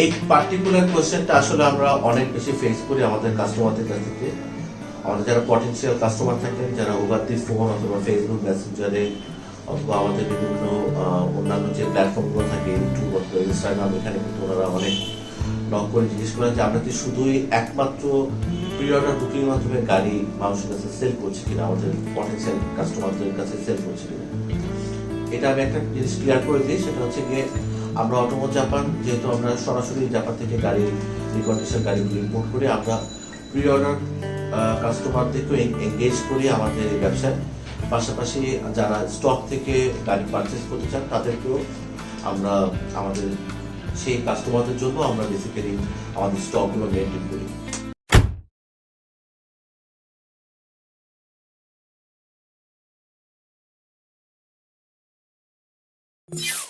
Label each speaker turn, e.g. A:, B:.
A: এই পার্টিকুলার কোয়েশ্চেনটা আসলে আমরা অনেক বেশি ফেস করি আমাদের কাস্টমারদের কাছ থেকে। আমাদের যারা পটেনশিয়াল কাস্টমার থাকেন, যারা ওভারদি ফোন অথবা ফেসবুক মেসেঞ্জারে অথবা আমাদের বিভিন্ন অন্যান্য যে প্ল্যাটফর্মগুলো থাকে ইউটিউব অথবা ইনস্টাগ্রাম এখানে কিন্তু ওনারা অনেক নক করে জিজ্ঞেস করেন যে, আমরা কি শুধুই একমাত্র প্রি অর্ডার বুকিং মাধ্যমে গাড়ি মানুষের কাছে সেল করছি কিনা? আমাদের পটেনশিয়াল কাস্টমারদের কাছে সেল করছি কিনা? এটা আমি একটা জিনিস ক্লিয়ার করে দিই, সেটা হচ্ছে গিয়ে আমরা অটোমো জাপান যেহেতু আমরা সরাসরি জাপান থেকে গাড়ি রিকন্ডিশন গাড়িগুলো ইম্পোর্ট করি, আমরা প্রি অর্ডার কাস্টমারদেরকে এঙ্গেজ করি আমাদের এই ব্যবসায়। পাশাপাশি যারা স্টক থেকে গাড়ি পারচেস করতে চান, তাদেরকেও আমরা, আমাদের সেই কাস্টমারদের জন্য আমরা বেসিক্যালি আমাদের স্টকগুলো মেনটেন করি। you